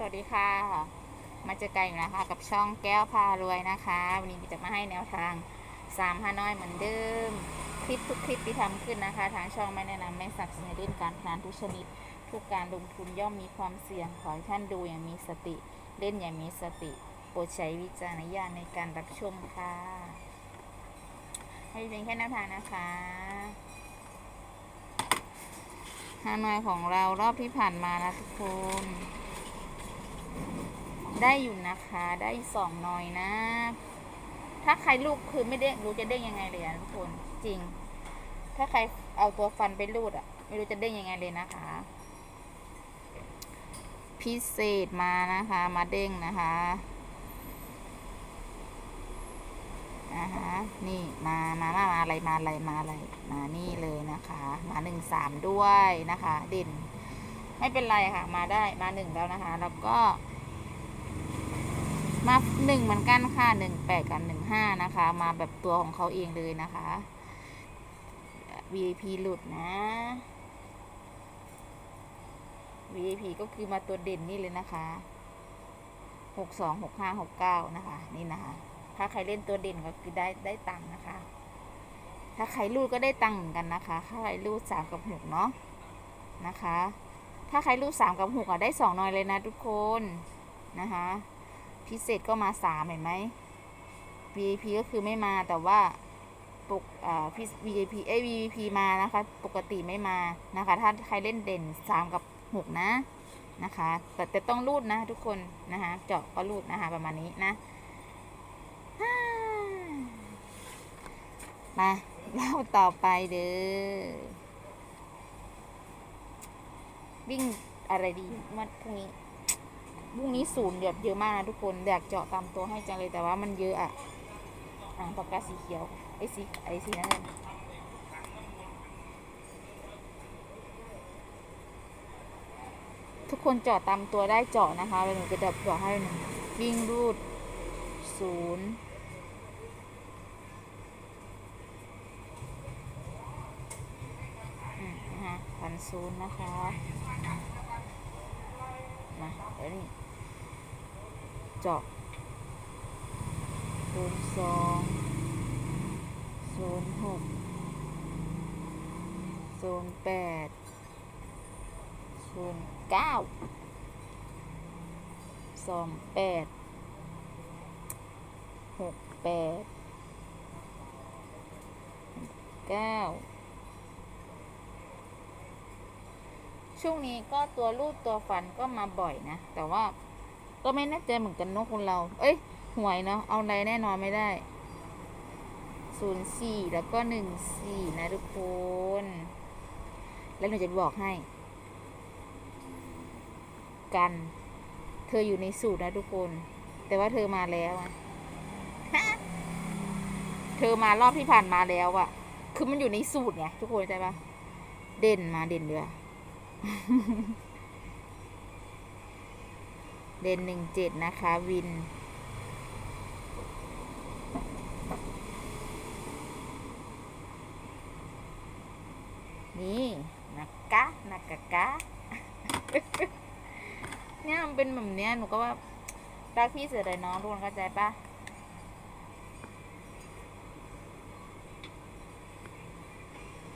สวัสดีค่ะ มาเจอกันอยู่นะคะ กับช่องแก้วพารวยนะคะ วันนี้จะมาให้แนวทาง3ฮานอยเหมือนเดิม คลิปทุกคลิปที่ทำขึ้นนะคะ ทางช่องไม่แนะนำไม่สนับสนุนเล่นการพนันทุกชนิด ทุกการลงทุนย่อมมีความเสี่ยงขอให้ท่านดูอย่างมีสติ เล่นอย่างมีสติ โปรดใช้วิจารณญาณในการรับชมค่ะ ให้เป็นแค่แนวทางนะคะฮานอยของเรารอบที่ผ่านมานะทุกคน ได้อยู่นะคะ ได้สองหน่อยนะ ถ้าใครลูกคือไม่เด้งรู้จะเด้งยังไงเลยอะทุกคนจริง ถ้าใครเอาตัวฟันไปรูดอะไม่รู้จะเด้งยังไงเลยนะคะ พิเศษมานะคะ มาเด้งนะคะนะคะนี่มา มา มา มาอะไร มาอะไร มาอะไร มานี่เลยนะคะ มาหนึ่งสามด้วยนะคะ เด่น ไม่เป็นไรค่ะ มาได้ มาหนึ่งแล้วนะคะ แล้วก็ มาหนึ่งเหมือนกันค่ะหนึ่งแปดกับหนึ่งห้านะคะ มาแบบตัวของเขาเองเลยนะคะ VIP หลุดนะ VIP ก็คือมาตัวเด่นนี่เลยนะคะหกสองหกห้าหกเก้านะคะ นี่นะคะ ถ้าใครเล่นตัวเด่นก็คือได้ได้ตังค์นะคะ ถ้าใครรูดก็ได้ตังค์เหมือนกันนะคะ ถ้าใครรูดสามกับหกเนาะนะคะ ถ้าใครรูดสามกับหกอะได้สองหน่อยเลยนะทุกคนนะคะ พิเศษก็มาสามเห็นไหม VIP ก็คือไม่มาแต่ว่าปกอ่าพี VIP เอ้ VIP มานะคะ ปกติไม่มานะคะ ถ้าใครเล่นเด่นสามกับหกนะนะคะ แต่แต่ต้องรูดนะทุกคนนะคะ เจาะก็รูดนะคะ ประมาณนี้นะมาเล่าต่อไปเด้อวิ่งอะไรดีวันพรุ่งนี้ พรุ่งนี้ศูนย์แบบเยอะมากนะทุกคนอยากเจาะตามตัวให้จังเลยแต่ว่ามันเยอะอะอ่างปากกาสีเขียวไอ้สีไอ้สีนั่นทุกคนเจาะตามตัวได้เจาะนะคะเหนูจะดับเจาะให้หนึ่งวิ่งรูดศูนย์อืมนะคะพันศูนย์นะคะ มาเดี๋ยวนี้ เจาะศูนย์สองศูนย์หกศูนย์แปดศูนย์เก้าสองแปดหกแปดเก้าช่วงนี้ก็ตัวรูดตัวฟันก็มาบ่อยนะ แต่ว่า ก็ไม่แน่ใจเหมือนกันเนกคนเรา เอ้ย หวยเนาะ เอาอะไรแน่นอนไม่ได้ศูนย์สี่แล้วก็หนึ่งสี่นะทุกคน แล้วหนูจะบอกให้ กัน เธออยู่ในสูตรนะทุกคน แต่ว่าเธอมาแล้วอะเธอมารอบที่ผ่านมาแล้วอะคือมันอยู่ในสูตรไงทุกคนเข้าใจปะเด่นมาเด่นเดือ เด่นหนึ่งเจ็ดนะคะวิน นี่นักกะนักกะกะเนี่ยมันเป็นแบบเนี้ยหนูก็ว่ารักพี่เสือเลยน้องทุกคนเข้าใจปะ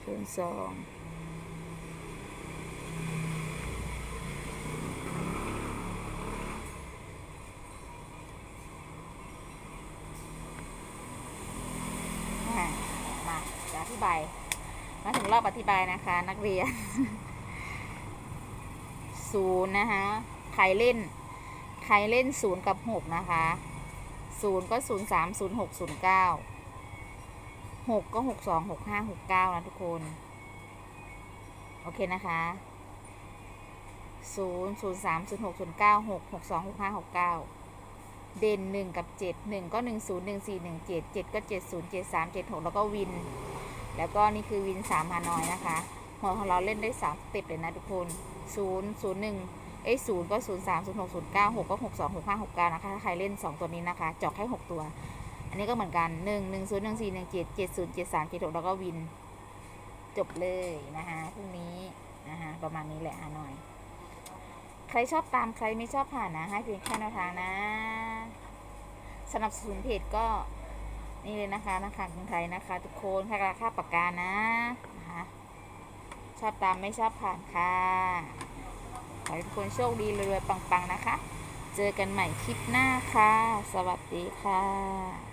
ศูนย์สองอะมาจะอ ธิบาย มาถึงรอบอธิบายนะคะ นักเรียนศูนย์นะคะ ใครเล่น ใครเล่นศูนย์กับหกนะคะศูนย์ก็ศูนย์สามศูนย์หกศูนย์เก้าหกก็หกสองหกห้าหกเก้านะทุกคน โอเคนะคะศูนย์ศูนย์สามศูนย์หกศูนย์เก้าหกหกสองหกห้าหกเก้าเด่นหนึ่งกับเจ็ดหนึ่งก็หนึ่งศูนย์หนึ่งสี่หนึ่งเจ็ดเจ็ดก็เจ็ดศูนย์เจ็ดสามเจ็ดหกแล้วก็วิน แล้วก็นี่คือวินสามฮานอยนะคะ หัวของเราเล่นได้สามสเต็ปเลยนะทุกคนศูนย์ศูนย์หนึ่งเอ้ศูนย์ก็ศูนย์สามศูนย์หกศูนย์เก้าหกก็หกสองหกห้าหกเก้านะคะ ถ้าใครเล่นสองตัวนี้นะคะเจอกให้หกตัว อันนี้ก็เหมือนกันหนึ่งหนึ่งศูนย์หนึ่งสี่หนึ่งเจ็ดเจ็ดศูนย์เจ็ดสามเจ็ดหกแล้วก็วิน จบเลยนะคะพรุ่งนี้นะคะประมาณนี้แหละฮานอย ใครชอบตามใครไม่ชอบผ่านนะ ให้เพียงแค่แนวทางนะสนับสนุนเพจก็ นี่เลยนะคะนะคะกรุงไทยนะคะ ทุกคนค่าราคาปากกานะนะคะชอบตามไม่ชอบผ่านค่ะขอให้ทุกคนโชคดีรวยๆปังๆนะคะ เจอกันใหม่คลิปหน้าค่ะ สวัสดีค่ะ